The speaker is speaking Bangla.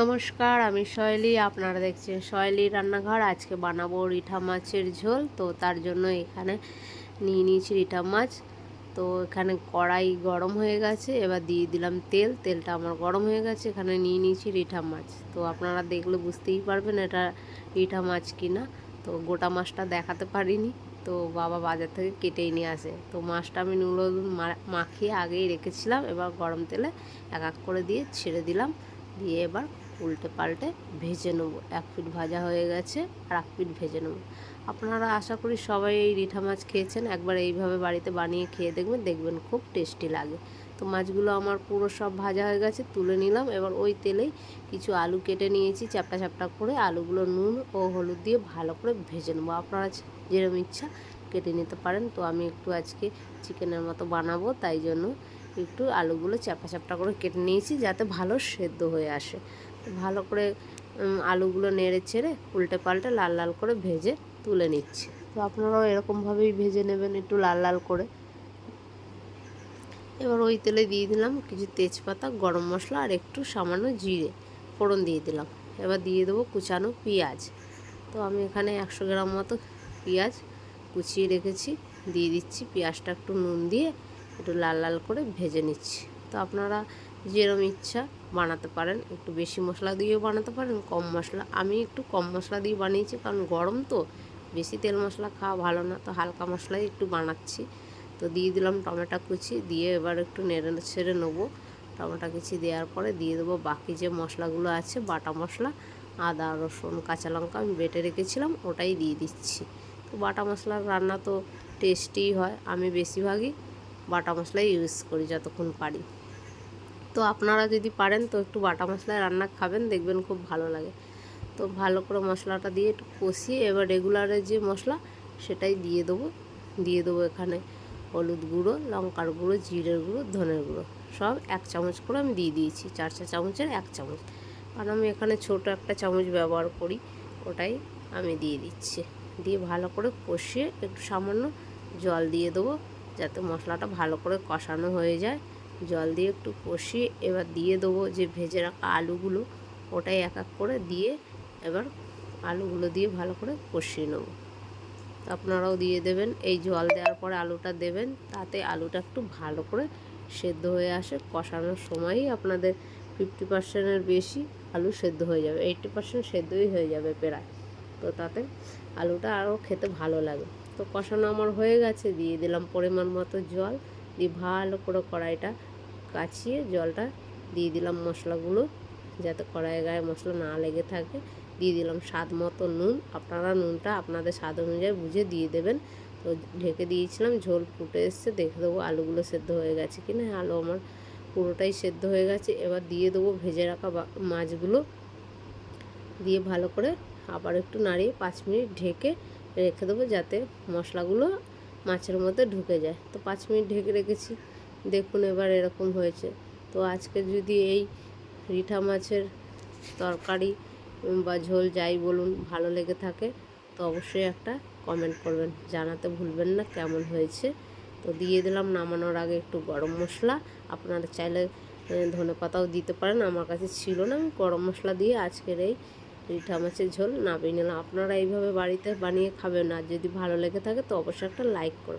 নমস্কার, আমি শৈলী, আপনারা দেখছেন শৈলী রান্নাঘর। আজকে বানাবো রিঠা মাছের ঝোল, তো তার জন্য এখানে নিয়ে নিয়েছি রিঠা মাছ। তো এখানে কড়াই গরম হয়ে গেছে, এবার দিয়ে দিলাম তেল। তেলটা আমার গরম হয়ে গেছে, এখানে নিয়ে নিয়েছি রিঠা মাছ। তো আপনারা দেখলে বুঝতেই পারবেন এটা রিঠা মাছ কিনা। তো গোটা মাছটা দেখাতে পারিনি, তো বাবা বাজার থেকে কেটেই নিয়ে আসে। তো মাছটা আমি নুন হলুদ মাখিয়ে আগেই রেখেছিলাম, এবার গরম তেলে এক এক করে দিয়ে ছেড়ে দিলাম। দিয়ে এবার উল্টে পাল্টে ভেজে নেব। এক পিঠ ভাজা হয়ে গেছে আর এক পিঠ ভেজে নেব। আপনারা আশা করি সবাই এই রিঠা মাছ খেয়েছেন। একবার এইভাবে বাড়িতে বানিয়ে খেয়ে দেখবেন দেখবেন খুব টেস্টি লাগে। তো মাছগুলো আমার পুরো সব ভাজা হয়ে গেছে, তুলে নিলাম। এবার ওই তেলেই কিছু আলু কেটে নিয়েছি, চ্যাপটা চ্যাপটা করে আলুগুলো নুন ও হলুদ দিয়ে ভালো করে ভেজে নেব। আপনারা যেরকম ইচ্ছা কেটে নিতে পারেন। তো আমি একটু আজকে চিকেনের মতো বানাবো, তাই জন্য একটু আলুগুলো চ্যাপা চ্যাপটা করে কেটে নিয়েছি যাতে ভালো সেদ্ধ হয়ে আসে। ভালো করে আলুগুলো নেড়ে ছেড়ে উল্টে পাল্টে লাল লাল করে ভেজে তুলে নিচ্ছি। তো আপনারাও এরকমভাবেই ভেজে নেবেন একটু লাল লাল করে। এবার ওই তেলে দিয়ে দিলাম কিছু তেজপাতা, গরম মশলা আর একটু সামান্য জিরে, ফোড়ন দিয়ে দিলাম। এবার দিয়ে দেবো কুচানো পেঁয়াজ। তো আমি এখানে একশো গ্রাম মতো পেঁয়াজ কুচিয়ে রেখেছি। দিয়ে দিচ্ছি পেঁয়াজটা একটু নুন দিয়ে একটু লাল লাল করে ভেজে নিচ্ছি। তো আপনারা যেরম ইচ্ছা বানাতে পারেন। একটু বেশি মশলা দিয়েও বানাতে পারেন, কম মশলা। আমি একটু কম মশলা দিয়ে বানিয়েছি, কারণ গরম তো। বেশি তেল মশলা খাওয়া ভালো না, তো হালকা মশলাই একটু বানাচ্ছি। তো দিয়ে দিলাম টমেটো কুচি, দিয়ে এবার একটু নেড়ে ছেড়ে নেব। টমেটো কুচি দেওয়ার পরে দিয়ে দেবো বাকি যে মশলাগুলো আছে, বাটা মশলা, আদা, রসুন, কাঁচা লঙ্কা আমি বেটে রেখেছিলাম, ওটাই দিয়ে দিচ্ছি। তো বাটা মশলার রান্না তো টেস্টি হয়, আমি বেশিরভাগই বাটা মশলাই ইউজ করি যতক্ষণ পারি। তো আপনারা যদি পারেন তো একটু বাটা মশলায় রান্না খাবেন, দেখবেন খুব ভালো লাগে। তো ভালো করে মশলাটা দিয়ে একটু কষিয়ে এবার রেগুলারের যে মশলা সেটাই দিয়ে দেবো। দিয়ে দেবো এখানে হলুদ গুঁড়ো, লঙ্কার গুঁড়ো, জিরের গুঁড়ো, ধনের গুঁড়ো। সব এক চামচ করে আমি দিয়ে দিয়েছি, চার চা চামচের এক চামচ। কারণ আমি এখানে ছোট একটা চামচ ব্যবহার করি, ওটাই আমি দিয়ে দিচ্ছি। দিয়ে ভালো করে কষিয়ে একটু সামান্য জল দিয়ে দেবো। যাতে মশলাটা ভালো করে কষানো হয়ে যায়। জল দিয়ে একটু কষিয়ে এবার দিয়ে দেবো যে ভেজে রাখা আলুগুলো, ওটাই এক এক করে দিয়ে এবার আলুগুলো দিয়ে ভালো করে কষিয়ে নেব। আপনারাও দিয়ে দেবেন, এই জল দেওয়ার পরে আলুটা দেবেন, তাতে আলুটা একটু ভালো করে সেদ্ধ হয়ে আসে। কষানোর সময়ই আপনাদের ফিফটি পার্সেন্টের বেশি আলু সেদ্ধ হয়ে যাবে এইটটি পার্সেন্ট সেদ্ধই হয়ে যাবে প্রায়। তো তাতে আলুটা আরও খেতে ভালো লাগে। তো কষানো আমার হয়ে গেছে, দিয়ে দিলাম পরিমাণ মতো জল, দিয়ে ভালো করে কড়াইটা কাছিয়ে জলটা দিয়ে দিলাম মশলাগুলো, যাতে কড়াইয়ের গায়ে মশলা না লেগে থাকে। দিয়ে দিলাম স্বাদ মতো নুন, আপনারা নুনটা আপনাদের স্বাদ অনুযায়ী বুঝে দিয়ে দেবেন। তো ঢেকে দিয়েছিলাম, ঝোল ফুটে এসছে, দেখে দেবো আলুগুলো সেদ্ধ হয়ে গেছে কি না আলু আমার পুরোটাই সেদ্ধ হয়ে গেছে, এবার দিয়ে দেবো ভেজে রাখা মাছগুলো। দিয়ে ভালো করে আবার একটু নাড়িয়ে পাঁচ মিনিট ঢেকে রেখে দেবো যাতে মশলাগুলো মাছের মধ্যে ঢুকে যায়। তো পাঁচ মিনিট ঢেকে রেখেছি। দেখুন এবার এরকম হয়েছে। তো আজকে যদি এই রিঠা মাছের তরকারি বা ঝোল যাই বলুন, ভালো লেগে থাকে, তো অবশ্যই একটা কমেন্ট করবেন। জানাতে ভুলবেন না কেমন হয়েছে। তো দিয়ে দিলাম নামানোর আগে একটু গরম মশলা। আপনারা চাইলে ধনে পাতাও দিতে পারেন। আমার কাছে ছিল না। আমি গরম মশলা দিয়ে আজকের এই রিঠা মাছের ঝোল নামিয়ে নিলাম। আপনারা এইভাবে বাড়িতে বানিয়ে খাবেন আর যদি ভালো লেগে থাকে তো অবশ্যই একটা লাইক করবেন।